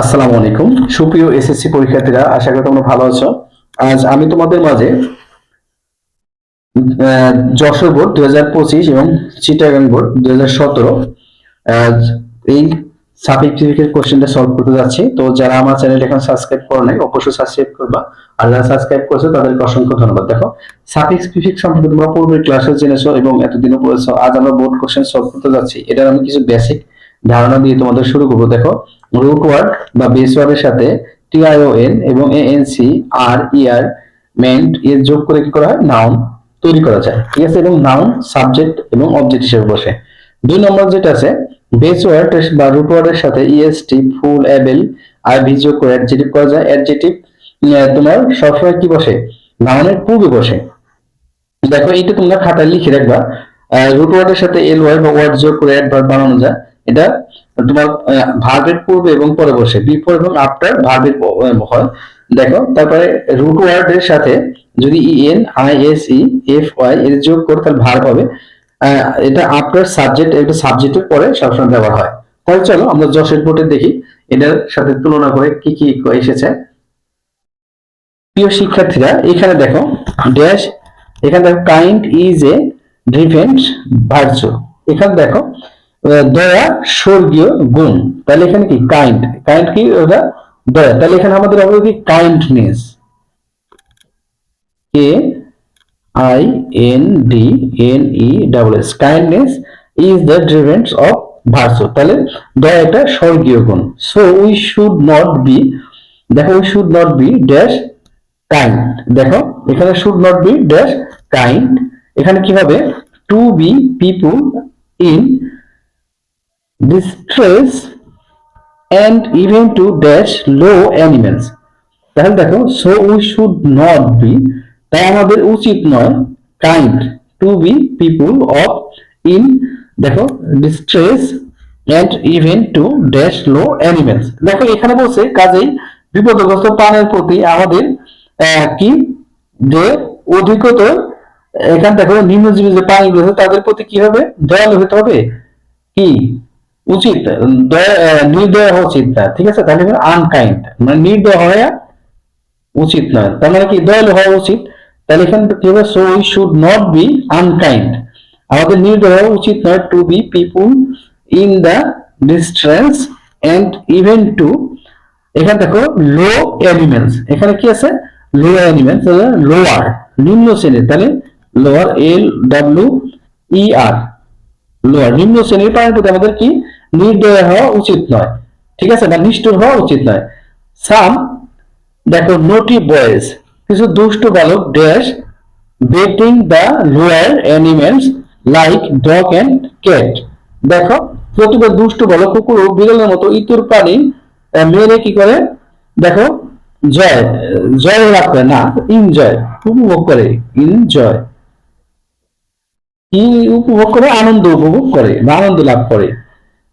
আসসালামু আলাইকুম। সুপ্রিয় এসএসসি পরীক্ষার্থীরা, আশা করি তোমরা ভালো আছো। আজ আমি তোমাদের মাঝে যশোর বোর্ড দুই হাজার পঁচিশ এবং চিটাগাং বোর্ড দুই হাজার সতেরো এই সাবজেক্টিভিকের কোশ্চেনটা সলভ করতে যাচ্ছি। তো যারা আমার চ্যানেল এখন সাবস্ক্রাইব করো নাই, অবশ্যই সাবস্ক্রাইব করবা। আর যারা সাবস্ক্রাইব করছ, তাদেরকে অসংখ্য ধন্যবাদ। দেখো সাফিক্স প্রিফিক্স সম্পর্কে তোমরা পূর্বের ক্লাসে জেনেছো এবং এতদিনও পড়েছো। আজ আমরা বোর্ড কোশ্চেন সলভ করতে যাচ্ছি। এটার আমি কিছু বেসিক ধারণা দিয়ে তোমাদের শুরু করব। দেখো রুট ওয়ার্ড বা বেস ওয়ার্ডের সাথে টিআইওএন এবং এএনসি আর ইআর মেন্ট এর যোগ করে কি করা হয়? নাউন তৈরি করা যায়। ঠিক আছে? এবং নাউন সাবজেক্ট এবং অবজেক্ট হিসেবে বসে। দুই নম্বর যেটা আছে বেস ওয়ার্ড বা রুট ওয়ার্ডের সাথে ইএসটি ফুল অ্যাবেল আর ভি যোগ করে অ্যাডজেটিভ করা যায়। অ্যাডজেটিভ তোমার সবসময় কি বসে? নাউনের পূর্বে বসে। দেখো, এইটা তোমরা খাতায় লিখে রাখবা। রুট ওয়ার্ডের সাথে এল ওয়ার্ড বা ওয়ার্ড যোগ করে অ্যাডভার্ব বানানো যায়। এটা তোমার ভার্বের পূর্বে এবং পরে বসে বিফোর এবং আফটার ভার্বের হয়। দেখো, তারপরে রুট ওয়ার্ডের সাথে যদি E N I S E F Y এর যোগ করে, তাহলে ভার্ব হবে। এটা আফটার সাবজেক্ট এটা সাবজেক্টের পরে সবসময় ব্যবহার হয়। তাহলে চলো, আমরা যশের বোর্ডে দেখি, এটার সাথে তুলনা করে কি কি এসেছে। প্রিয় শিক্ষার্থীরা, এখানে দেখো ড্যাশ এখানে দেখো kind is a defence virtue এখানে দেখো দয়া, স্বর্গীয় গুণ। তাহলে এখানে কি? কাইন্ড কাইন্ড কি ওটা? দয়া। তাহলে এখানে আমাদের হবে কি? Kindness K I N D N E double S kindness is the defence of virtue তাহলে দয়া একটা স্বর্গীয় গুণ। So we should not be দেখো we should not be dash kind দেখো, এখানে should not be dash kind এখানে কি হবে? To be people in distress and even to dash low animals তাহলে দেখো so we should not be তাই আমাদের উচিত নয় kind to be people of in দেখো distress and even to dash low animals দেখো, এখানে বলছে, কাজেই বিপদগ্রস্ত প্রাণের প্রতি আমাদের কি? যে অধিকতর, এখানে দেখো নিম্নজীবী যে প্রাণীগুলো তাদের প্রতি কি হবে? দয়ালু হতে হবে? কি? উচিত, দয়া নির্দয় হওয়া উচিত না, ঠিক আছে? তাহলে আনকাইন্ড মানে নির্দয় হওয়া উচিত নয়। তার মানে কি? দয়ালু হওয়া উচিত। তাহলে এখানে কি হবে so we should not be unkind আমাদের নির্দয় হওয়া উচিত নয় to be people in the distress and even to এখানে দেখো লো অ্যানিমেলস এখানে কি আছে? লো অ্যানিমেলস লোয়ার নিম্ন শ্রেণির। তাহলে lower L W E R lower নিম্ন শ্রেণির প্রাণীর প্রতি আমাদের কি? নির্দয় হওয়া উচিত নয়। ঠিক আছে? বা নিষ্ঠুর হওয়া উচিত নয়। সাম দেখো নোটি বয়েজ কিছু দুষ্ট বালক dash beating the lower animals like dog and cat. দেখো প্রতিটা দুষ্ট বালক কুকুর ও বিড়ালের মতো ইতর আহ, মেরে কি করে? দেখো জয় জয় লাভ করে। না ইনজয় উপভোগ করে ইনজয় কি উপভোগ করে আনন্দ উপভোগ করে বা আনন্দ লাভ করে।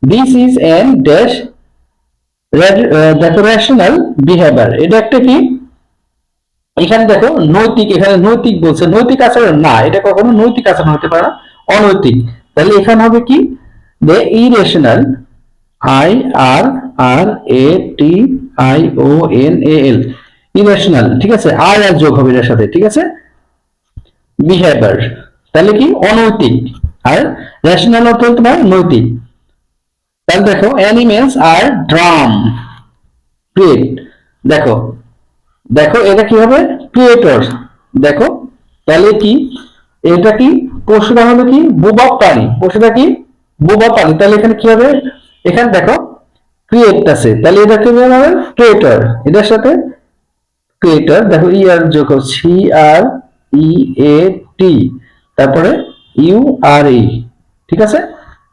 দিস ইজ অ্যান ড্যাশ দেখো রেশনাল বিহেভিয়ার এটা একটা কি? এখানে দেখো, নৈতিক, এখানে নৈতিক বলছে। নৈতিক আচরণ না, এটা কখনো নৈতিক আচরণ হতে পারে অনৈতিক। তাহলে এখানে হবে কি? The irrational I R R A T I O N A L irrational ঠিক আছে? আর আর যোগ হবে এর সাথে, ঠিক আছে? বিহেভিয়ার তাহলে কি? অনৈতিক। আর রেশনাল অর্থ তোমার নৈতিক। তাহলে দেখো অ্যানিমেলস আর ড্রাম ক্রিয়েট দেখো দেখো, এটা কি হবে? ক্রিয়েটর দেখো, তাহলে কি? এটা কি? পশুরা হলো কি? বোবা প্রাণী। পশুরা কি? বোবা প্রাণী। তাহলে এখানে কি হবে? এখানে দেখো ক্রিয়েট আছে। তাহলে এটা কি হবে? ক্রিয়েটর এটার সাথে ক্রিয়েটর দেখো ই আর যোগ সি আর ই এ টি তারপরে ইউ আর ই ঠিক আছে?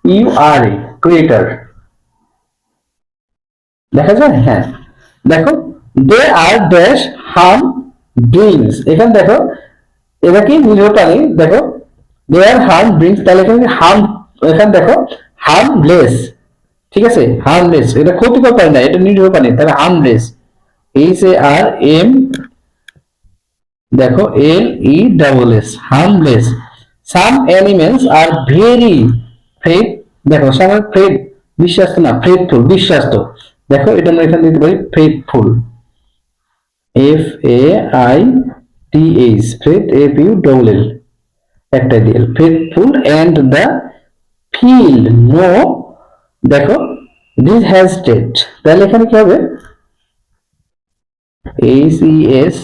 ইউ আর ই ক্রিয়েটর দেখা যায়? হ্যাঁ। দেখো they are dash harm drinks এখানে দেখো এটা কি? প্রাণী দেখো দে আর হার্ম ড্রিঙ্কস তাহলে এখানে হার্ম এখানে দেখো হার্মলেস ঠিক আছে? হার্মলেস এটা ক্ষতিকর প্রাণী না, এটা নিরীহ প্রাণী তাহলে harmless H A R M দেখো L E double S harmless some animals are very fed দেখো সাম ফেড বিশ্বাস না ফেডফুল বিশ্বাস তো দেখো, এটা আমরা এখানে দিতে পারি faithful F A I T H faith F U double L একটা দিয়ে faithful and the feel no দেখো দিস হ্যাজ স্টেট তাহলে এখানে কি হবে? H E S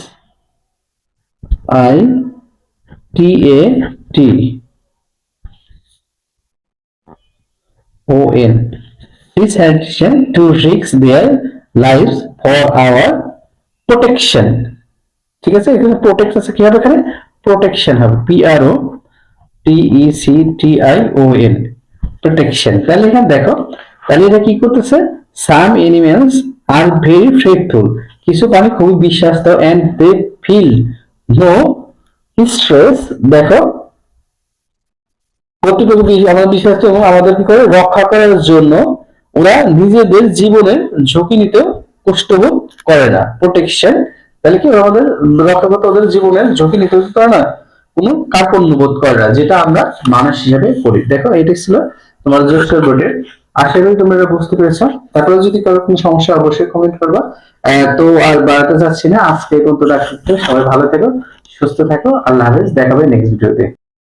I T A T I O this addition to risk their lives for our protection. ঠিক আছে? এখানে প্রোটেক্ট আছে কি হবে এখানে? প্রোটেকশন হবে। P R O T E C T I O N protection তাহলে এখানে দেখো, তাহলে এটা কি করতেছে? Some animals are very faithful কিছু প্রাণী খুবই বিশ্বাস্ত and they feel no stress দেখো বি- আমাদের বিশ্বাস এবং আমাদের কি করে? রক্ষা করার জন্য ওরা নিজেদের জীবনের ঝুঁকি নিতে কষ্টবোধ করে না প্রোটেকশন তাহলে কি আমাদের রক্ষা করতে ওদের জীবনের ঝুঁকি নিতে করে না কোনো কার্পণ্য বোধ করে না, যেটা আমরা মানুষ হিসেবে করি। দেখো এটা ছিল তোমার জোসের বোর্ডে আশা করি তোমরা বুঝতে পেরেছ। তারপরে যদি কারও কোনো সমস্যা, অবশ্যই কমেন্ট করবা। তো আর বাড়াতে চাচ্ছি না। আজকে পর্যন্ত রাখতে সবাই ভালো থেকো, সুস্থ থাকো। আল্লাহ হাফেজ। দেখাবে নেক্সট ভিডিওতে